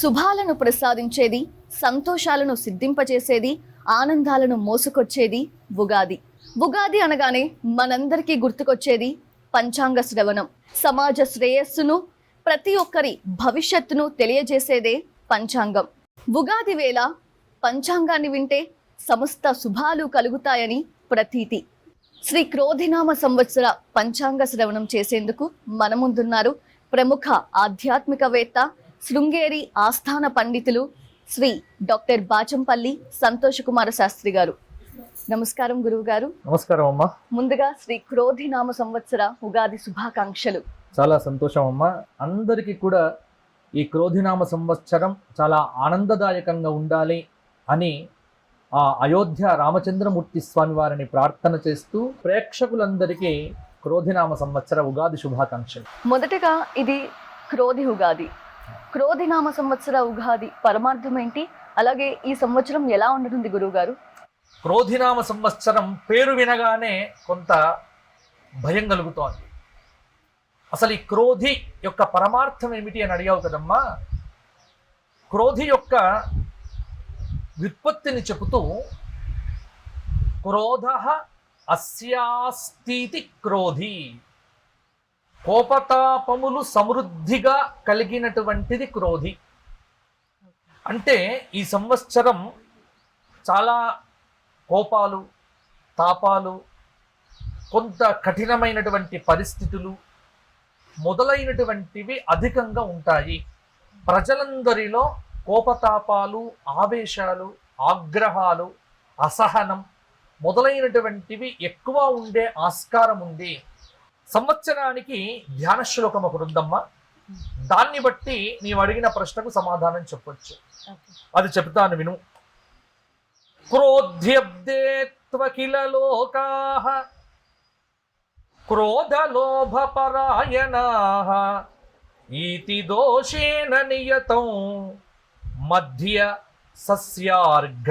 శుభాలను ప్రసాదించేది సంతోషాలను సిద్ధింపచేసేది ఆనందాలను మోసుకొచ్చేది ఉగాది. ఉగాది అనగానే మనందరికీ గుర్తుకొచ్చేది పంచాంగ శ్రవణం. సమాజ శ్రేయస్సును ప్రతి ఒక్కరి భవిష్యత్తును తెలియజేసేదే పంచాంగం. ఉగాది వేళ పంచాంగాన్ని వింటే సమస్త శుభాలు కలుగుతాయని ప్రతీతి. శ్రీ క్రోధినామ సంవత్సర పంచాంగ శ్రవణం చేసేందుకు మన ముందున్నారు ప్రముఖ ఆధ్యాత్మికవేత్త శృంగేరి ఆస్థాన పండితులు శ్రీ డాక్టర్ బాచంపల్లి సంతోష్ కుమార శాస్త్రి గారు. నమస్కారం గురువు గారు నమస్కారం అమ్మా. ముందుగా శ్రీ క్రోధినామ సంవత్సర ఉగాది శుభాకాంక్షలు. చాలా సంతోషం అమ్మా. అందరికీ కూడా ఈ క్రోధినామ సంవత్సరం చాలా ఆనందదాయకంగా ఉండాలి అని ఆ అయోధ్య రామచంద్రమూర్తి స్వామి వారిని ప్రార్థన చేస్తూ ప్రేక్షకులందరికీ క్రోధినామ సంవత్సర ఉగాది శుభాకాంక్షలు. మొదటగా ఇది క్రోధి ఉగాది. క్రోధినామ సంవత్సర ఉగాది పరమార్థం ఏంటి అలాగే ఈ సంవత్సరం ఎలా ఉంటుంది గురువు గారు క్రోధినామ సంవత్సరం పేరు వినగానే కొంత భయం కలుగుతోంది. అసలు ఈ క్రోధి యొక్క పరమార్థం ఏమిటి అని అడిగావు కదమ్మా? క్రోధి యొక్క వ్యుత్పత్తిని చెబుతూ క్రోధ అస్యాస్తీతి క్రోధి. కోపతాపములు సమృద్ధిగా కలిగినటువంటిది క్రోధి. అంటే ఈ సంవత్సరం చాలా కోపాలు తాపాలు కొంత కఠినమైనటువంటి పరిస్థితులు మొదలైనటువంటివి అధికంగా ఉంటాయి. ప్రజలందరిలో కోపతాపాలు ఆవేశాలు ఆగ్రహాలు అసహనం మొదలైనటువంటివి ఎక్కువ ఉండే ఆస్కారం ఉంది. సంవత్సరానికి ధ్యాన శ్లోకం ఒకటి ఉందమ్మా. దాన్ని బట్టి నీవు అడిగిన ప్రశ్నకు సమాధానం చెప్పొచ్చు. అది చెప్తాను విను. క్రోధ్యబ్దే త్వకిల లోకాః క్రోధలోభపరాయణాః ఈతి దోషేణ నియతం మధ్య సస్యార్ఘ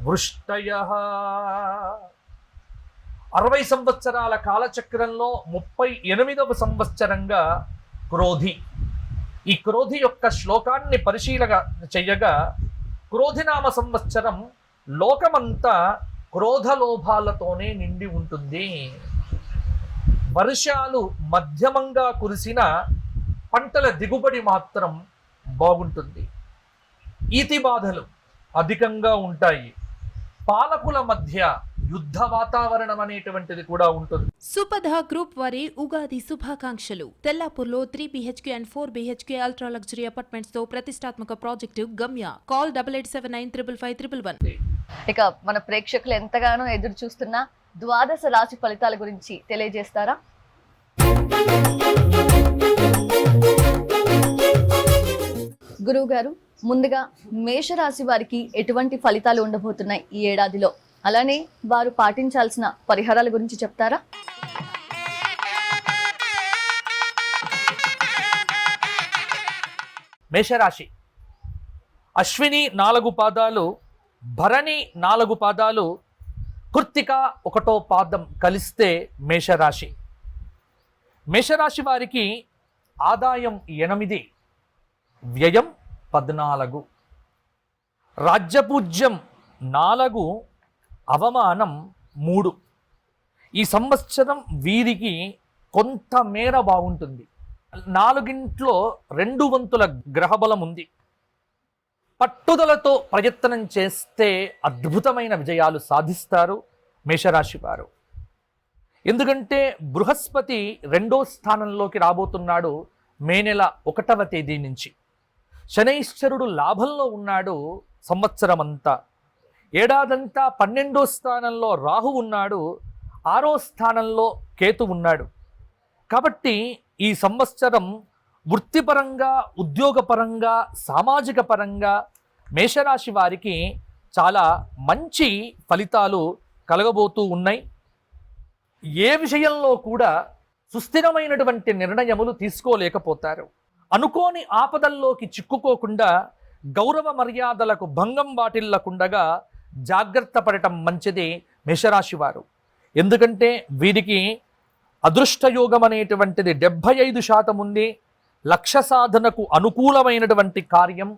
వృష్టయః. అరవై సంవత్సరాల కాలచక్రంలో ముప్పై ఎనిమిదవ సంవత్సరంగా క్రోధి. ఈ క్రోధి యొక్క శ్లోకాన్ని పరిశీలన చెయ్యగా క్రోధినామ సంవత్సరం లోకమంతా క్రోధలోభాలతోనే నిండి ఉంటుంది. వర్షాలు మధ్యమంగా కురిసిన పంటల దిగుబడి మాత్రం బాగుంటుంది. ఈతి బాధలు అధికంగా ఉంటాయి. పాలకుల మధ్య యుద్ధ వాతావరణం అనేటువంటిది కూడా ఉంటుంది. సుపథ గ్రూప్ వారి ఉగాది శుభాకాంక్షలు. తెల్లాపూర్లో three BHK and four BHK ultra luxury అపార్ట్మెంట్స్తో ప్రతిష్టాత్మక project Gamya. Call double eight seven nine triple five triple one. ఇక మన ప్రేక్షకులు ఎంతగానో ఎదురు చూస్తున్న ద్వాదశ రాశి ఫలితాల గురించి తెలియజేస్తారా? గురువు గారు ముందుగా మేషరాశి వారికి ఎటువంటి ఫలితాలు ఉండబోతున్నాయి ఈ ఏడాదిలో? అలానే వారు పాటించాల్సిన పరిహారాల గురించి చెప్తారా? మేషరాశి. అశ్విని నాలుగు పాదాలు భరణి నాలుగు పాదాలు కృత్తిక ఒకటో పాదం కలిస్తే మేషరాశి. మేషరాశి వారికి ఆదాయం ఎనిమిది వ్యయం పద్నాలుగు. రాజ్యపూజ్యం నాలుగు అవమానం మూడు. ఈ సంవత్సరం వీరికి కొంతమేర బాగుంటుంది. నాలుగింట్లో రెండు వంతుల గ్రహబలం ఉంది. పట్టుదలతో ప్రయత్నం చేస్తే అద్భుతమైన విజయాలు సాధిస్తారు మేషరాశి వారు. ఎందుకంటే బృహస్పతి రెండో స్థానంలోకి రాబోతున్నాడు మే నెల ఒకటవ తేదీ నుంచి. శనైశ్వరుడు లాభంలో ఉన్నాడు సంవత్సరమంతా. ఏడాదంతా పన్నెండో స్థానంలో రాహు ఉన్నాడు ఆరో స్థానంలో కేతు ఉన్నాడు. కాబట్టి ఈ సంవత్సరం వృత్తిపరంగా ఉద్యోగపరంగా సామాజిక పరంగా మేషరాశి వారికి చాలా మంచి ఫలితాలు కలగబోతూ ఉన్నాయి. ఏ విషయంలో కూడా సుస్థిరమైనటువంటి నిర్ణయములు తీసుకోలేకపోతారు. అనుకోని ఆపదల్లోకి చిక్కుకోకుండా గౌరవ మర్యాదలకు భంగం వాటిల్లకుండగా జాగ్రత్త పడటం మంచిది మేషరాశి వారు. ఎందుకంటే వీరికి అదృష్టయోగం అనేటువంటిది డెబ్భై ఐదు శాతం ఉంది. లక్ష్య సాధనకు అనుకూలమైనటువంటి కార్యం.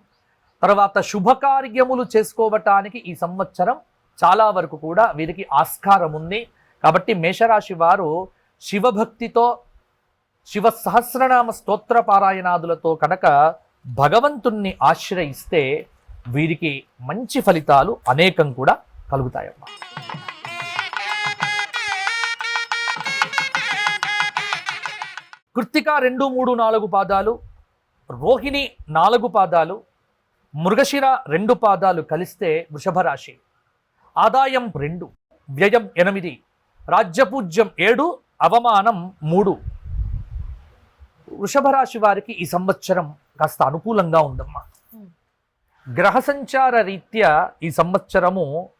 తర్వాత శుభకార్యములు చేసుకోవటానికి ఈ సంవత్సరం చాలా వరకు కూడా వీరికి ఆస్కారం ఉంది. కాబట్టి మేషరాశి వారు శివభక్తితో శివ సహస్రనామ స్తోత్ర పారాయణాదులతో కనుక భగవంతుణ్ణి ఆశ్రయిస్తే వీరికి మంచి ఫలితాలు అనేకం కూడా కలుగుతాయమ్మా. కృత్తిక రెండు మూడు నాలుగు పాదాలు రోహిణి నాలుగు పాదాలు మృగశిర రెండు పాదాలు కలిస్తే వృషభ రాశి ఆదాయం రెండు వ్యయం ఎనిమిది రాజ్యపూజ్యం ఏడు అవమానం మూడు. వృషభ రాశి వారికి ఈ సంవత్సరం కాస్త అనుకూలంగా ఉందమ్మా. గ్రహ సంచార రీత్యా ఈ సంవత్సరము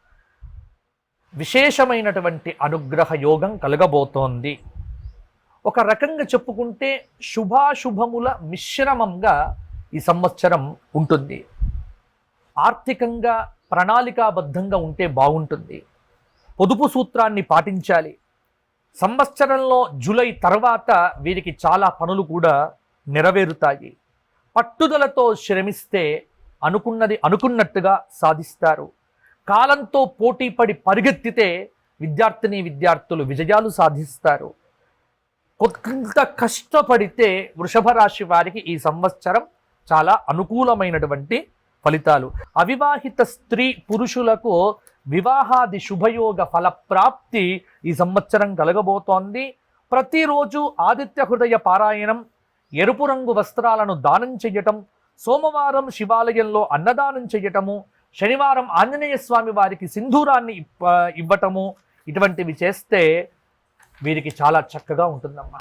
విశేషమైనటువంటి అనుగ్రహ యోగం కలగబోతోంది. ఒక రకంగా చెప్పుకుంటే శుభాశుభముల మిశ్రమంగా ఈ సంవత్సరం ఉంటుంది. ఆర్థికంగా ప్రణాళికాబద్ధంగా ఉంటే బాగుంటుంది. పొదుపు సూత్రాన్ని పాటించాలి. సంవత్సరంలో జూలై తర్వాత వీరికి చాలా పనులు కూడా నెరవేరుతాయి. పట్టుదలతో శ్రమిస్తే అనుకున్నది అనుకున్నట్టుగా సాధిస్తారు. కాలంతో పోటీపడి పరిగెత్తితే విద్యార్థిని విద్యార్థులు విజయాలు సాధిస్తారు. కొంత కష్టపడితే వృషభ రాశి వారికి ఈ సంవత్సరం చాలా అనుకూలమైనటువంటి ఫలితాలు. అవివాహిత స్త్రీ పురుషులకు వివాహాది శుభయోగ ఫలప్రాప్తి ఈ సంవత్సరం కలగబోతోంది. ప్రతిరోజు ఆదిత్య హృదయ పారాయణం ఎరుపు రంగు వస్త్రాలను దానం చేయటం సోమవారం శివాలయంలో అన్నదానం చేయటము శనివారం ఆంజనేయ స్వామి వారికి సింధూరాన్ని ఇప్ప- ఇవ్వటము ఇటువంటివి చేస్తే వీరికి చాలా చక్కగా ఉంటుందమ్మా.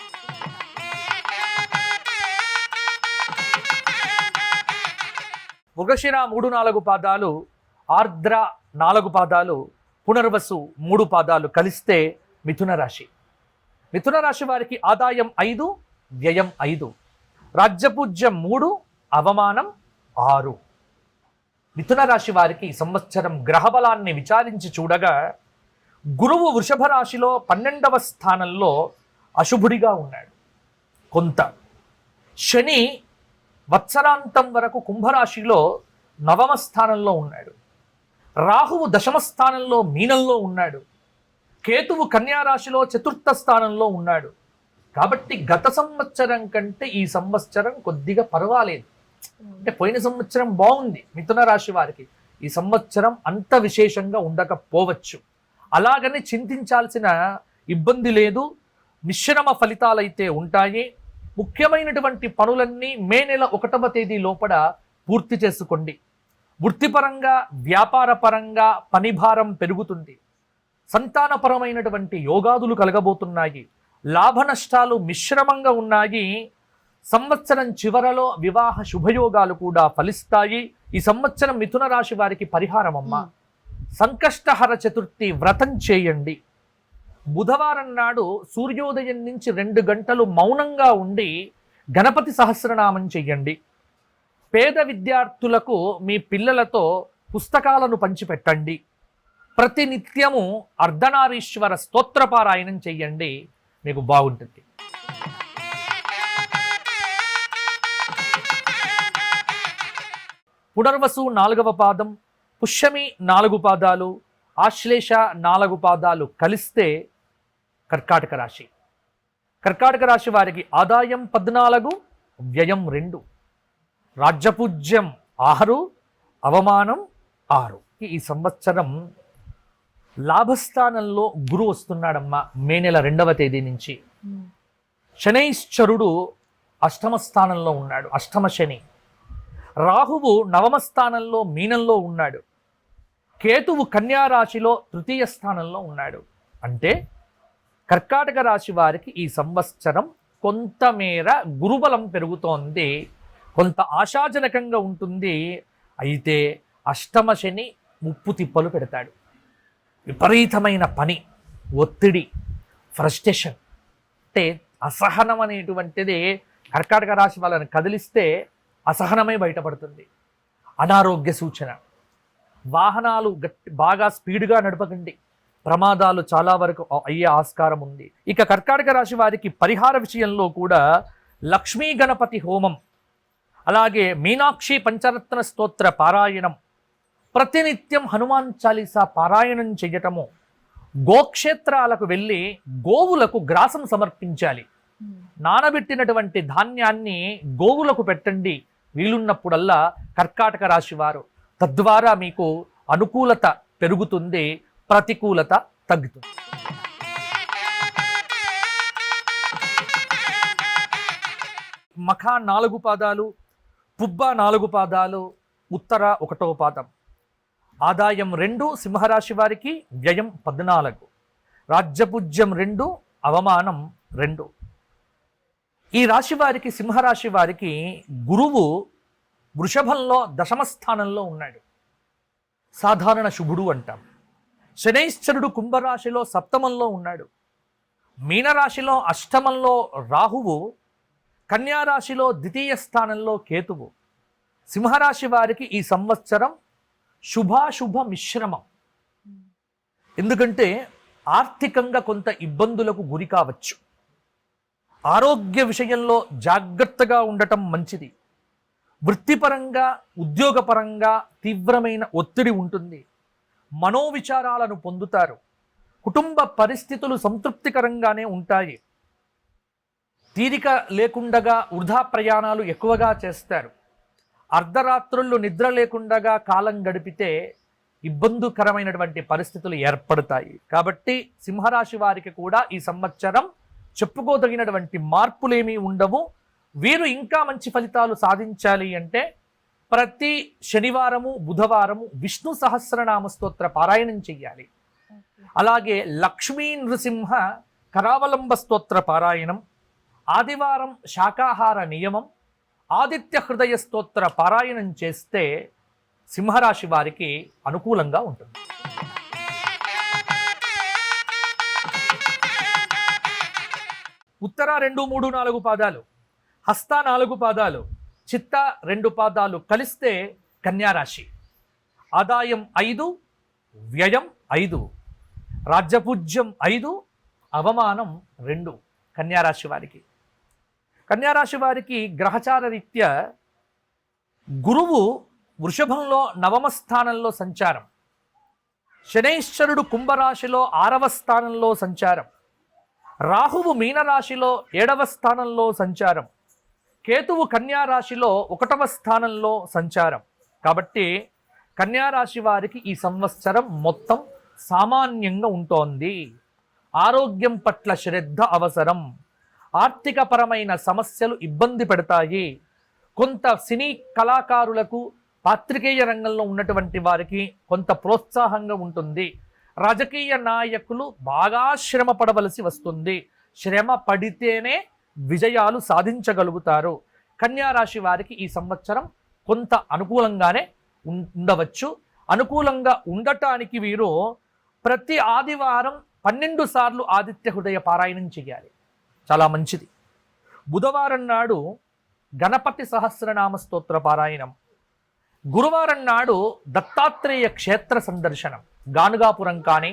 మృగశిర మూడు నాలుగు పాదాలు ఆర్ద్ర నాలుగు పాదాలు పునర్వసు మూడు పాదాలు కలిస్తే మిథున రాశి. మిథున రాశి వారికి ఆదాయం ఐదు వ్యయం ఐదు. రాజ్యపూజ్యం మూడు అవమానం ఆరు. మిథున రాశి వారికి ఈ సంవత్సరం గ్రహబలాన్ని విచారించి చూడగా గురువు వృషభ రాశిలో పన్నెండవ స్థానంలో అశుభుడిగా ఉన్నాడు. కొంత. శని వత్సరాంతం వరకు కుంభరాశిలో నవమ స్థానంలో ఉన్నాడు. రాహువు దశమ స్థానంలో మీనంలో ఉన్నాడు. కేతువు కన్యారాశిలో చతుర్థ స్థానంలో ఉన్నాడు. కాబట్టి గత సంవత్సరం కంటే ఈ సంవత్సరం కొద్దిగా పర్వాలేదు. అంటే పోయిన సంవత్సరం బాగుంది మిథున రాశి వారికి. ఈ సంవత్సరం అంత విశేషంగా ఉండకపోవచ్చు. అలాగని చింతించాల్సిన ఇబ్బంది లేదు. మిశ్రమ ఫలితాలైతే ఉంటాయి. ముఖ్యమైనటువంటి పనులన్నీ మే నెల ఒకటవ తేదీ లోపల పూర్తి చేసుకోండి. వృత్తిపరంగా వ్యాపారపరంగా పనిభారం పెరుగుతుంది. సంతానపరమైనటువంటి యోగాదులు కలగబోతున్నాయి. లాభ నష్టాలు మిశ్రమంగా ఉన్నాయి. సంవత్సరం చివరలో వివాహ శుభయోగాలు కూడా ఫలిస్తాయి. ఈ సంవత్సరం మిథున రాశి వారికి పరిహారం అమ్మా. సంకష్టహర చతుర్థి వ్రతం చేయండి. బుధవారం నాడు సూర్యోదయం నుంచి రెండు గంటలు మౌనంగా ఉండి గణపతి సహస్రనామం చెయ్యండి. పేద విద్యార్థులకు మీ పిల్లలతో పుస్తకాలను పంచిపెట్టండి. ప్రతినిత్యము అర్ధనారీశ్వర స్తోత్రపారాయణం చెయ్యండి. మీకు బాగుంటుంది. పునర్వసు నాలుగవ పాదం పుష్యమి నాలుగు పాదాలు ఆశ్లేష నాలుగు పాదాలు కలిస్తే కర్కాటక రాశి. కర్కాటక రాశి వారికి ఆదాయం పద్నాలుగు వ్యయం రెండు. రాజ్యపూజ్యం ఆరు అవమానం ఆరు. ఈ సంవత్సరం లాభస్థానంలో గురు వస్తున్నాడమ్మా మే నెల రెండవ తేదీ నుంచి. శనైశ్చరుడు అష్టమ స్థానంలో ఉన్నాడు అష్టమ శని. రాహువు నవమ స్థానంలో మీనంలో ఉన్నాడు. కేతువు కన్యా రాశిలో తృతీయ స్థానంలో ఉన్నాడు. అంటే కర్కాటక రాశి వారికి ఈ సంవత్సరం కొంతమేర గురుబలం పెరుగుతోంది. కొంత ఆశాజనకంగా ఉంటుంది. అయితే అష్టమ శని ముప్పు తిప్పలు పెడతాడు. విపరీతమైన పని ఒత్తిడి ఫ్రస్ట్రేషన్. అంటే అసహనం అనేటువంటిది కర్కాటక రాశి వాళ్ళని కదిలిస్తే అసహనమే బయటపడుతుంది. అనారోగ్య సూచన. వాహనాలు గట్టి బాగా స్పీడ్గా నడపకండి. ప్రమాదాలు చాలా వరకు అయ్యే ఆస్కారం ఉంది. ఇక కర్కాటక రాశి వారికి పరిహార విషయంలో కూడా లక్ష్మీ గణపతి హోమం అలాగే మీనాక్షి పంచరత్న స్తోత్ర పారాయణం ప్రతినిత్యం హనుమాన్ చాలీసా పారాయణం చేయటము గోక్షేత్రాలకు వెళ్ళి గోవులకు గ్రాసం సమర్పించాలి. నానబెట్టినటువంటి ధాన్యాన్ని గోవులకు పెట్టండి. వీలున్నప్పుడల్లా కర్కాటక రాశివారు తద్వారా మీకు అనుకూలత పెరుగుతుంది ప్రతికూలత తగ్గుతుంది. మఖ నాలుగు పాదాలు పుబ్బ నాలుగు పాదాలు ఉత్తర ఒకటో పాదం. ఆదాయం రెండు సింహరాశి వారికి వ్యయం పద్నాలుగు. రాజ్యపుజ్యం రెండు అవమానం రెండు. ఈ రాశి వారికి సింహరాశి వారికి గురువు వృషభంలో దశమ స్థానంలో ఉన్నాడు. సాధారణ శుభుడు అంటాం. శనైశ్చరుడు కుంభరాశిలో సప్తమంలో ఉన్నాడు. మీనరాశిలో అష్టమంలో రాహువు కన్యారాశిలో ద్వితీయ స్థానంలో కేతువు. సింహరాశి వారికి ఈ సంవత్సరం శుభాశుభ మిశ్రమం. ఎందుకంటే ఆర్థికంగా కొంత ఇబ్బందులకు గురి కావచ్చు. ఆరోగ్య విషయంలో జాగ్రత్తగా ఉండటం మంచిది. వృత్తిపరంగా ఉద్యోగపరంగా తీవ్రమైన ఒత్తిడి ఉంటుంది. మనోవిచారాలను పొందుతారు. కుటుంబ పరిస్థితులు సంతృప్తికరంగానే ఉంటాయి. తీరిక లేకుండగా వృధా ప్రయాణాలు ఎక్కువగా చేస్తారు. అర్ధరాత్రుళ్ళు నిద్ర లేకుండగా కాలం గడిపితే ఇబ్బందికరమైనటువంటి పరిస్థితులు ఏర్పడతాయి. కాబట్టి సింహరాశి వారికి కూడా ఈ సంవత్సరం చెప్పుకోదగినటువంటి మార్పులేమీ ఉండవు. వీరు ఇంకా మంచి ఫలితాలు సాధించాలి అంటే ప్రతి శనివారము బుధవారము విష్ణు సహస్రనామ స్తోత్ర పారాయణం చెయ్యాలి. అలాగే లక్ష్మీ నృసింహ కరావలంబ స్తోత్ర పారాయణం ఆదివారం శాకాహార నియమం ఆదిత్య హృదయ స్తోత్ర పారాయణం చేస్తే సింహరాశి వారికి అనుకూలంగా ఉంటుంది. ఉత్తర రెండు మూడు నాలుగు పాదాలు హస్త నాలుగు పాదాలు చిత్త రెండు పాదాలు కలిస్తే కన్యారాశి. ఆదాయం ఐదు వ్యయం ఐదు రాజ్యపూజ్యం ఐదు అవమానం రెండు కన్యారాశి వారికి. కన్యారాశి వారికి గ్రహచార రీత్యా గురువు వృషభంలో నవమ స్థానంలో సంచారం. శనైశ్వరుడు కుంభరాశిలో ఆరవ స్థానంలో సంచారం. రాహువు మీనరాశిలో ఏడవ స్థానంలో సంచారం. కేతువు కన్యారాశిలో ఒకటవ స్థానంలో సంచారం. కాబట్టి కన్యారాశి వారికి ఈ సంవత్సరం మొత్తం సామాన్యంగా ఉంటోంది. ఆరోగ్యం పట్ల శ్రద్ధ అవసరం. ఆర్థికపరమైన సమస్యలు ఇబ్బంది పెడతాయి. కొంత సినీ కళాకారులకు పాత్రికేయ రంగంలో ఉన్నటువంటి వారికి కొంత ప్రోత్సాహంగా ఉంటుంది. రాజకీయ నాయకులు బాగా శ్రమ పడవలసి వస్తుంది. శ్రమ పడితేనే విజయాలు సాధించగలుగుతారు. కన్యా రాశి వారికి ఈ సంవత్సరం కొంత అనుకూలంగానే ఉం- ఉండవచ్చు. అనుకూలంగా ఉండటానికి వీరు ప్రతి ఆదివారం పన్నెండు సార్లు ఆదిత్య హృదయ పారాయణం చేయాలి. చాలా మంచిది. బుధవారం నాడు గణపతి సహస్రనామ స్తోత్ర పారాయణం. గురువారం నాడు దత్తాత్రేయ క్షేత్ర సందర్శనం. గానుగాపురం కానీ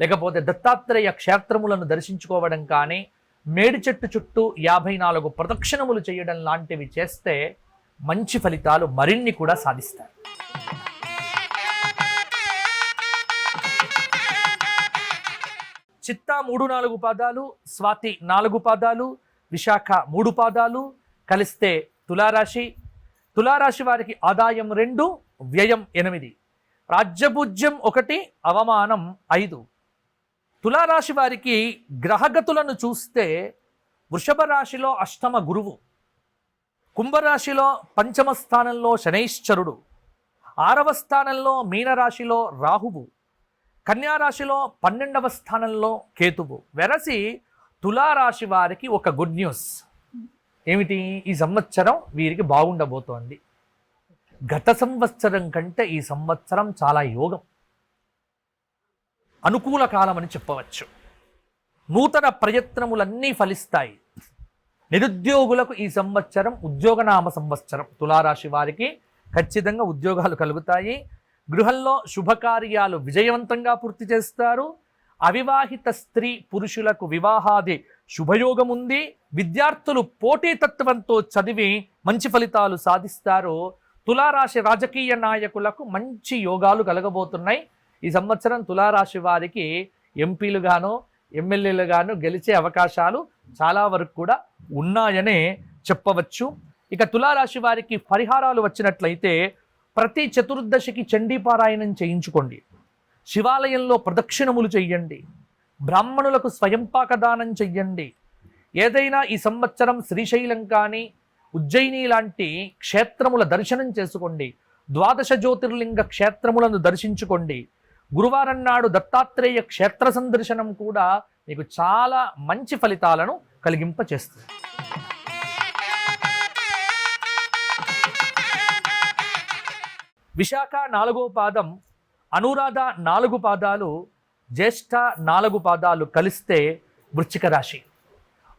లేకపోతే దత్తాత్రేయ క్షేత్రములను దర్శించుకోవడం కానీ మేడి చెట్టు చుట్టూ యాభై నాలుగు ప్రదక్షిణములు చేయడం లాంటివి చేస్తే మంచి ఫలితాలు మరిన్ని కూడా సాధిస్తారు. చిత్తా మూడు నాలుగు పాదాలు స్వాతి నాలుగు పాదాలు విశాఖ మూడు పాదాలు కలిస్తే తులారాశి తులారాశి వారికి ఆదాయం రెండు వ్యయం ఎనిమిది. రాజ్యభుజ్యం ఒకటి అవమానం ఐదు. తులారాశి వారికి గ్రహగతులను చూస్తే వృషభ రాశిలో అష్టమ గురువు కుంభరాశిలో పంచమ స్థానంలో శనైశ్చరుడు ఆరవ స్థానంలో మీనరాశిలో రాహువు కన్యారాశిలో పన్నెండవ స్థానంలో కేతువు. వెరసి తులారాశి వారికి ఒక గుడ్ న్యూస్. ఏమిటి? ఈ సంవత్సరం వీరికి బాగుండబోతోంది. గత సంవత్సరం కంటే ఈ సంవత్సరం చాలా యోగం. అనుకూల కాలం అని చెప్పవచ్చు. నూతన ప్రయత్నములన్నీ ఫలిస్తాయి. నిరుద్యోగులకు ఈ సంవత్సరం ఉద్యోగనామ సంవత్సరం. తులారాశి వారికి ఖచ్చితంగా ఉద్యోగాలు కలుగుతాయి. గృహంలో శుభకార్యాలు విజయవంతంగా పూర్తి చేస్తారు. అవివాహిత స్త్రీ పురుషులకు వివాహాది శుభయోగం ఉంది విద్యార్థులు పోటీతత్వంతో చదివి మంచి ఫలితాలు సాధిస్తారు. తులారాశి రాజకీయ నాయకులకు మంచి యోగాలు కలగబోతున్నాయి. ఈ సంవత్సరం తులారాశి వారికి ఎంపీలుగాను ఎమ్మెల్యేలుగాను గెలిచే అవకాశాలు చాలా వరకు కూడా ఉన్నాయనే చెప్పవచ్చు. ఇక తులారాశి వారికి పరిహారాలు వచ్చినట్లయితే ప్రతి చతుర్దశికి చండీపారాయణం చేయించుకోండి. శివాలయంలో ప్రదక్షిణములు చేయండి. బ్రాహ్మణులకు స్వయంపాక దానం చెయ్యండి. ఏదైనా ఈ సంవత్సరం శ్రీశైలం కానీ ఉజ్జయిని లాంటి క్షేత్రముల దర్శనం చేసుకోండి. ద్వాదశ జ్యోతిర్లింగ క్షేత్రములను దర్శించుకోండి. గురువారం నాడు దత్తాత్రేయ క్షేత్ర సందర్శనం కూడా మీకు చాలా మంచి ఫలితాలను కలిగింపచేస్తుంది. విశాఖ నాలుగో పాదం అనురాధ నాలుగు పాదాలు జ్యేష్ఠ నాలుగు పాదాలు కలిస్తే వృశ్చిక రాశి.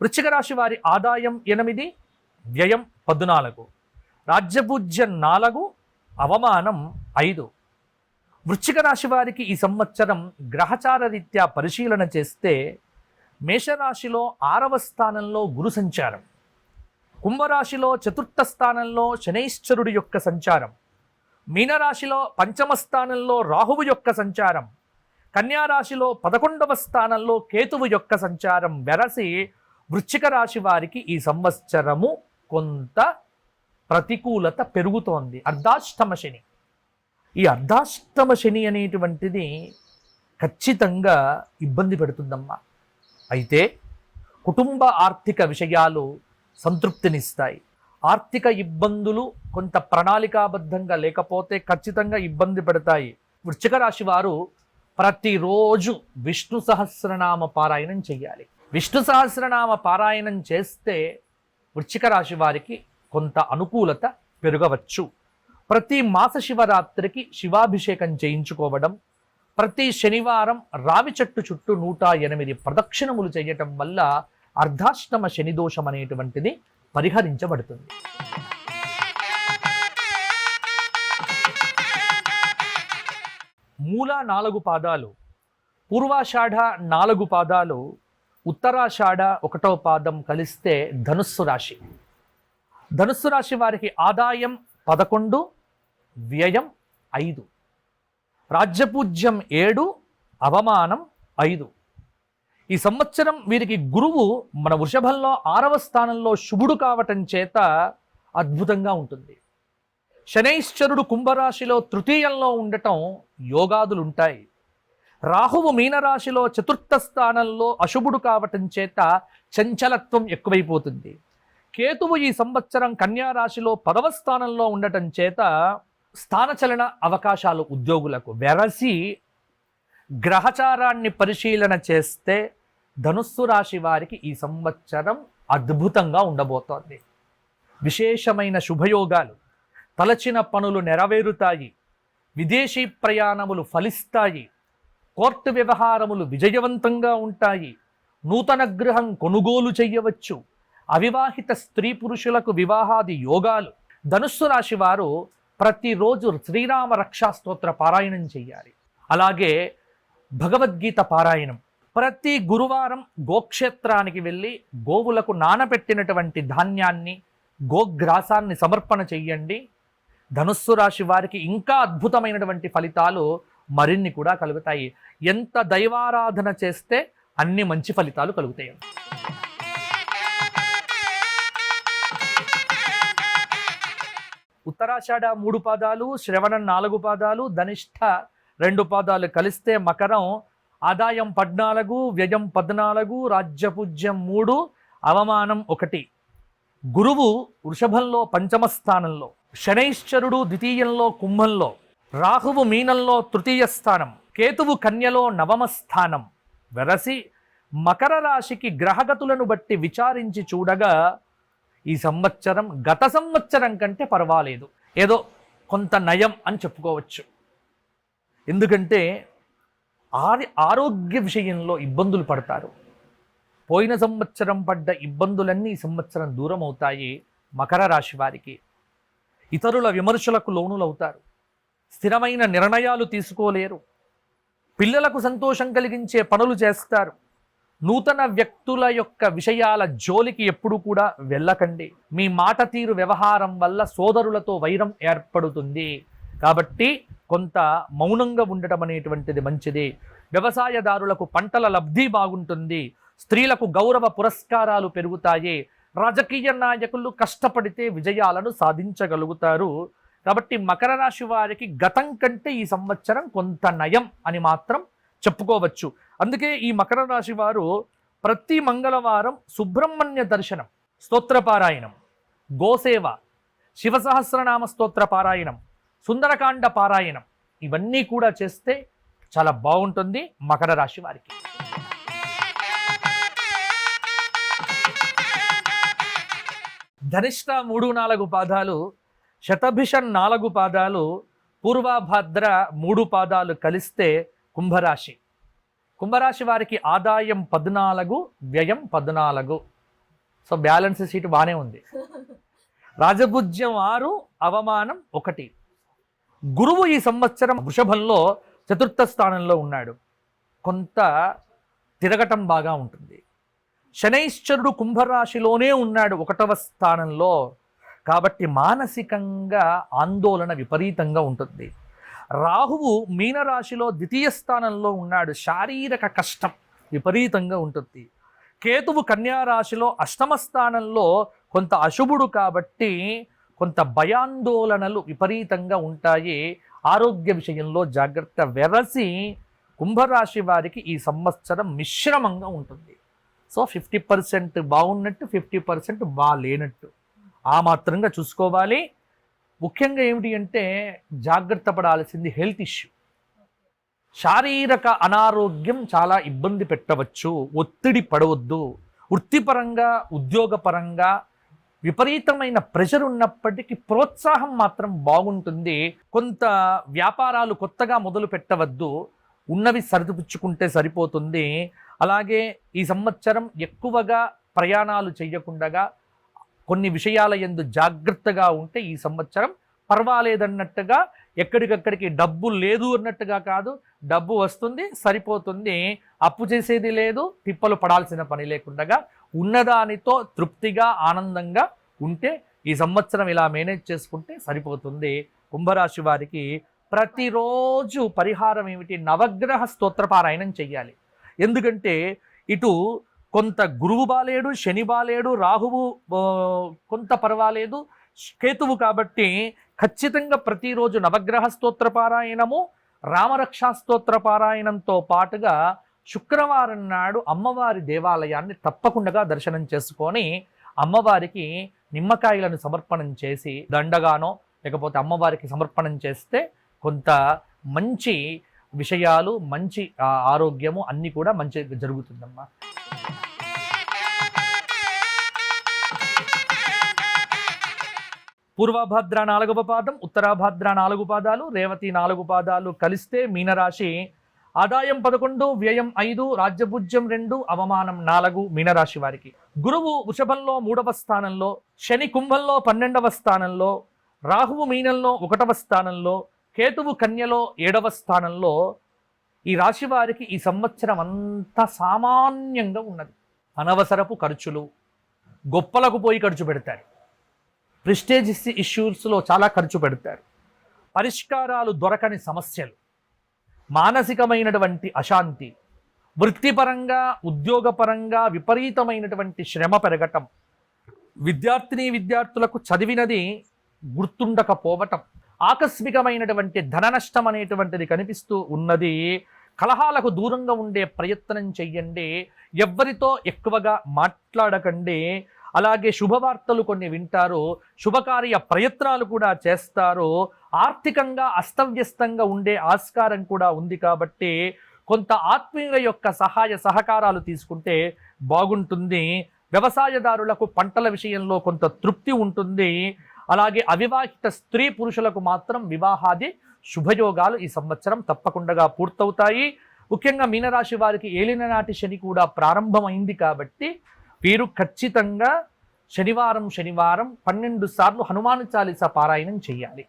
వృశ్చిక రాశి వారి ఆదాయం ఎనిమిది వ్యయం పద్నాలుగు. రాజ్యపూజ్యం నాలుగు అవమానం ఐదు. వృశ్చిక రాశి వారికి ఈ సంవత్సరం గ్రహచార రీత్యా పరిశీలన చేస్తే మేషరాశిలో ఆరవ స్థానంలో గురు సంచారం. కుంభరాశిలో చతుర్థ స్థానంలో శనైశ్చరుడి యొక్క సంచారం. మీనరాశిలో పంచమ స్థానంలో రాహువు యొక్క సంచారం. కన్యారాశిలో పదకొండవ స్థానంలో కేతువు యొక్క సంచారం వెరసి వృశ్చిక రాశి వారికి ఈ సంవత్సరము కొంత ప్రతికూలత పెరుగుతోంది. అర్ధాష్టమ శని. ఈ అర్ధాష్టమ శని అనేటువంటిది ఖచ్చితంగా ఇబ్బంది పెడుతుందమ్మా. అయితే కుటుంబ ఆర్థిక విషయాలు సంతృప్తినిస్తాయి. ఆర్థిక ఇబ్బందులు కొంత ప్రణాళికాబద్ధంగా లేకపోతే ఖచ్చితంగా ఇబ్బంది పెడతాయి. వృశ్చిక రాశి వారు ప్రతిరోజు విష్ణు సహస్రనామ పారాయణం చేయాలి విష్ణు సహస్రనామ పారాయణం చేస్తే వృశ్చిక రాశి వారికి కొంత అనుకూలత పెరగవచ్చు. ప్రతి మాస శివరాత్రికి శివాభిషేకం చేయించుకోవడం ప్రతి శనివారం రావి చెట్టు చుట్టూ నూట ఎనిమిది ప్రదక్షిణములు చేయటం వల్ల అర్ధాష్టమ శని దోషం అనేటువంటిది పరిహరించబడుతుంది. మూల నాలుగు పాదాలు పూర్వాషాఢ నాలుగు పాదాలు ఉత్తరాషాఢ ఒకటో పాదం కలిస్తే ధనుస్సు రాశి. ధనుస్సు రాశి వారికి ఆదాయం పదకొండు వ్యయం ఐదు రాజ్యపూజ్యం ఏడు అవమానం ఐదు. ఈ సంవత్సరం వీరికి గురువు మన వృషభంలో ఆరవ స్థానంలో శుభుడు కావటం చేత అద్భుతంగా ఉంటుంది. శనైశ్వరుడు కుంభరాశిలో తృతీయంలో ఉండటం యోగాదులు ఉంటాయి రాహువు మీనరాశిలో చతుర్థ స్థానంలో అశుభుడు కావటం చేత చంచలత్వం ఎక్కువైపోతుంది. కేతువు ఈ సంవత్సరం కన్యా రాశిలో పదవ స్థానంలో ఉండటం చేత స్థానచలన అవకాశాలు ఉద్యోగులకు వెరసి గ్రహచారాన్ని పరిశీలన చేస్తే ధనుస్సు రాశి వారికి ఈ సంవత్సరం అద్భుతంగా ఉండబోతోంది. విశేషమైన శుభయోగాలు. తలచిన పనులు నెరవేరుతాయి. విదేశీ ప్రయాణములు ఫలిస్తాయి. కోర్టు వ్యవహారములు విజయవంతంగా ఉంటాయి. నూతన గృహం కొనుగోలు చేయవచ్చు. అవివాహిత స్త్రీ పురుషులకు వివాహాది యోగాలు. ధనుస్సు రాశి వారు ప్రతిరోజు శ్రీరామ రక్షాస్తోత్ర పారాయణం చేయాలి. అలాగే భగవద్గీత పారాయణం. ప్రతి గురువారం గోక్షేత్రానికి వెళ్ళి గోవులకు నానబెట్టినటువంటి ధాన్యాన్ని గోగ్రాసాన్ని సమర్పణ చెయ్యండి ధనుస్సు రాశి వారికి ఇంకా అద్భుతమైనటువంటి ఫలితాలు మరిన్ని కూడా కలుగుతాయి. ఎంత దైవారాధన చేస్తే అన్ని మంచి ఫలితాలు కలుగుతాయి. ఉత్తరాషాఢ మూడు పాదాలు శ్రవణం నాలుగు పాదాలు ధనిష్ట రెండు పాదాలు కలిస్తే మకరం ఆదాయం పద్నాలుగు వ్యయం పద్నాలుగు రాజ్యపూజ్యం మూడు అవమానం ఒకటి. గురువు వృషభంలో పంచమ స్థానంలో శనైశ్చరుడు ద్వితీయంలో కుంభంలో రాహువు మీనంలో తృతీయ స్థానం కేతువు కన్యలో నవమ స్థానం. వెరసి మకర రాశికి గ్రహగతులను బట్టి విచారించి చూడగా ఈ సంవత్సరం గత సంవత్సరం కంటే పర్వాలేదు. ఏదో కొంత నయం అని చెప్పుకోవచ్చు. ఎందుకంటే ఆరి ఆరోగ్య విషయంలో ఇబ్బందులు పడతారు. పోయిన సంవత్సరం పడ్డ ఇబ్బందులన్నీ ఈ సంవత్సరం దూరం అవుతాయి మకర రాశి వారికి. ఇతరుల విమర్శలకు లోనులవుతారు. స్థిరమైన నిర్ణయాలు తీసుకోలేరు. పిల్లలకు సంతోషం కలిగించే పనులు చేస్తారు. నూతన వ్యక్తుల యొక్క విషయాల జోలికి ఎప్పుడు కూడా వెళ్ళకండి. మీ మాట తీరు వ్యవహారం వల్ల సోదరులతో వైరం ఏర్పడుతుంది. కాబట్టి కొంత మౌనంగా ఉండటం అనేటువంటిది మంచిది. వ్యవసాయదారులకు పంటల లబ్ధి బాగుంటుంది. స్త్రీలకు గౌరవ పురస్కారాలు పెరుగుతాయి. రాజకీయ నాయకులు కష్టపడితే విజయాలను సాధించగలుగుతారు. కాబట్టి మకర రాశి వారికి గతం కంటే ఈ సంవత్సరం కొంత నయం అని మాత్రం చెప్పుకోవచ్చు. అందుకే ఈ మకర రాశి వారు ప్రతి మంగళవారం సుబ్రహ్మణ్య దర్శనం స్తోత్రపారాయణం గోసేవ శివసహస్రనామ స్తోత్ర పారాయణం సుందరకాండ పారాయణం ఇవన్నీ కూడా చేస్తే చాలా బాగుంటుంది మకర రాశి వారికి. ధనిష్ట మూడు నాలుగు పాదాలు శతభిషన్ నాలుగు పాదాలు పూర్వభద్ర మూడు పాదాలు కలిస్తే కుంభరాశి. కుంభరాశి వారికి ఆదాయం పద్నాలుగు వ్యయం పద్నాలుగు. సో బ్యాలెన్స్ సీట్ బాగానే ఉంది. రాజభుజ్యం ఆరు అవమానం ఒకటి. గురువు ఈ సంవత్సరం వృషభంలో చతుర్థ స్థానంలో ఉన్నాడు. కొంత తిరగటం బాగా ఉంటుంది. శనైశ్చరుడు కుంభరాశిలోనే ఉన్నాడు ఒకటవ స్థానంలో. కాబట్టి మానసికంగా ఆందోళన విపరీతంగా ఉంటుంది. రాహువు మీనరాశిలో ద్వితీయ స్థానంలో ఉన్నాడు. శారీరక కష్టం విపరీతంగా ఉంటుంది. కేతువు కన్యారాశిలో అష్టమ స్థానంలో కొంత అశుభుడు కాబట్టి కొంత భయాందోళనలు విపరీతంగా ఉంటాయి. ఆరోగ్య విషయంలో జాగ్రత్త వెరసి కుంభరాశి వారికి ఈ సంవత్సరం మిశ్రమంగా ఉంటుంది. సో ఫిఫ్టీ పర్సెంట్ బాగున్నట్టు ఫిఫ్టీ పర్సెంట్ బాగాలేనట్టు ఆ మాత్రంగా చూసుకోవాలి. ముఖ్యంగా ఏమిటి అంటే జాగ్రత్త పడాల్సింది హెల్త్ ఇష్యూ. శారీరక అనారోగ్యం చాలా ఇబ్బంది పెట్టవచ్చు ఒత్తిడి పడవద్దు. వృత్తిపరంగా ఉద్యోగపరంగా విపరీతమైన ప్రెషర్ ఉన్నప్పటికీ ప్రోత్సాహం మాత్రం బాగుంటుంది. కొంత వ్యాపారాలు కొత్తగా మొదలు పెట్టవద్దు ఉన్నవి సరిదిపుచ్చుకుంటే సరిపోతుంది. అలాగే ఈ సంవత్సరం ఎక్కువగా ప్రయాణాలు చేయకుండగా కొన్ని విషయాల ఎందు జాగ్రత్తగా ఉంటే ఈ సంవత్సరం పర్వాలేదన్నట్టుగా ఎక్కడికక్కడికి డబ్బు లేదు అన్నట్టుగా కాదు. డబ్బు వస్తుంది సరిపోతుంది అప్పు చేసేది లేదు తిప్పలు పడాల్సిన పని లేకుండా ఉన్నదానితో తృప్తిగా ఆనందంగా ఉంటే ఈ సంవత్సరం ఇలా మేనేజ్ చేసుకుంటే సరిపోతుంది. కుంభరాశి వారికి ప్రతిరోజు పరిహారం ఏమిటి? నవగ్రహ స్తోత్రపారాయణం చెయ్యాలి. ఎందుకంటే ఇటు కొంత గురువు బాలేడు శని బాలేడు రాహువు కొంత పర్వాలేదు. కేతువు కాబట్టి ఖచ్చితంగా ప్రతిరోజు నవగ్రహ స్తోత్ర పారాయణము రామరక్షా స్తోత్ర పారాయణంతో పాటుగా శుక్రవారం నాడు అమ్మవారి దేవాలయాన్ని తప్పకుండా దర్శనం చేసుకొని అమ్మవారికి నిమ్మకాయలను సమర్పణం చేసి దండగానో లేకపోతే అమ్మవారికి సమర్పణం చేస్తే కొంత మంచి విషయాలు మంచి ఆరోగ్యము అన్నీ కూడా మంచి జరుగుతుందమ్మా. పూర్వభద్ర నాలుగవ పాదం ఉత్తరాభద్ర నాలుగు పాదాలు రేవతి నాలుగు పాదాలు కలిస్తే మీనరాశి ఆదాయం పదకొండు వ్యయం ఐదు రాజ్యభుజ్యం రెండు అవమానం నాలుగు మీనరాశి వారికి. గురువు వృషభంలో మూడవ స్థానంలో శని కుంభంలో పన్నెండవ స్థానంలో రాహువు మీనంలో ఒకటవ స్థానంలో కేతువు కన్యలో ఏడవ స్థానంలో ఈ రాశి వారికి ఈ సంవత్సరం అంతా సామాన్యంగా ఉన్నది. అనవసరపు ఖర్చులు గొప్పలకు పోయి ఖర్చు పెడతారు. ప్రిస్టేజ్ ఇష్యూస్లో చాలా ఖర్చు పెడతారు. పరిష్కారాలు దొరకని సమస్యలు మానసికమైనటువంటి అశాంతి వృత్తిపరంగా ఉద్యోగపరంగా విపరీతమైనటువంటి శ్రమ పెరగటం విద్యార్థిని విద్యార్థులకు చదివినది గుర్తుండకపోవటం ఆకస్మికమైనటువంటి ధన నష్టం అనేటువంటిది కనిపిస్తూ ఉన్నది. కలహాలకు దూరంగా ఉండే ప్రయత్నం చెయ్యండి. ఎవ్వరితో ఎక్కువగా మాట్లాడకండి. అలాగే శుభవార్తలు కొన్ని వింటారు. శుభకార్య ప్రయత్నాలు కూడా చేస్తారు. ఆర్థికంగా అస్తవ్యస్తంగా ఉండే ఆస్కారం కూడా ఉంది కాబట్టి కొంత ఆత్మీయుల యొక్క సహాయ సహకారాలు తీసుకుంటే బాగుంటుంది. వ్యవసాయదారులకు పంటల విషయంలో కొంత తృప్తి ఉంటుంది. అలాగే అవివాహిత స్త్రీ పురుషులకు మాత్రం వివాహాది శుభయోగాలు ఈ సంవత్సరం తప్పకుండా పూర్తవుతాయి. ముఖ్యంగా మీనరాశి వారికి ఏలిన నాటి శని కూడా ప్రారంభమైంది కాబట్టి వీరు ఖచ్చితంగా శనివారం శనివారం పన్నెండు సార్లు హనుమాన్ చాలీస పారాయణం చెయ్యాలి.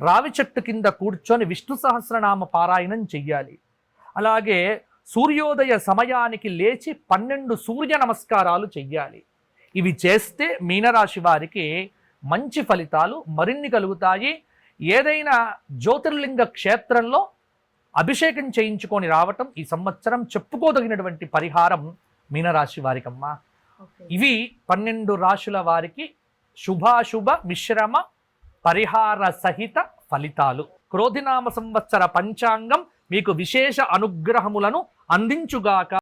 రావి చెట్టు కింద కూర్చొని విష్ణు సహస్రనామ పారాయణం చెయ్యాలి. అలాగే సూర్యోదయ సమయానికి లేచి పన్నెండు సూర్య నమస్కారాలు చెయ్యాలి. ఇవి చేస్తే మీనరాశి వారికి మంచి ఫలితాలు మరిన్ని కలుగుతాయి. ఏదైనా జ్యోతిర్లింగ క్షేత్రంలో అభిషేకం చేయించుకొని రావటం ఈ సంవత్సరం చెప్పుకోదగినటువంటి పరిహారం మీనరాశి వారికమ్మా. ఇవి పన్నెండు రాశుల వారికి శుభాశుభ మిశ్రమ పరిహార సహిత ఫలితాలు. క్రోధినామ సంవత్సర పంచాంగం మీకు విశేష అనుగ్రహములను అందించుగాక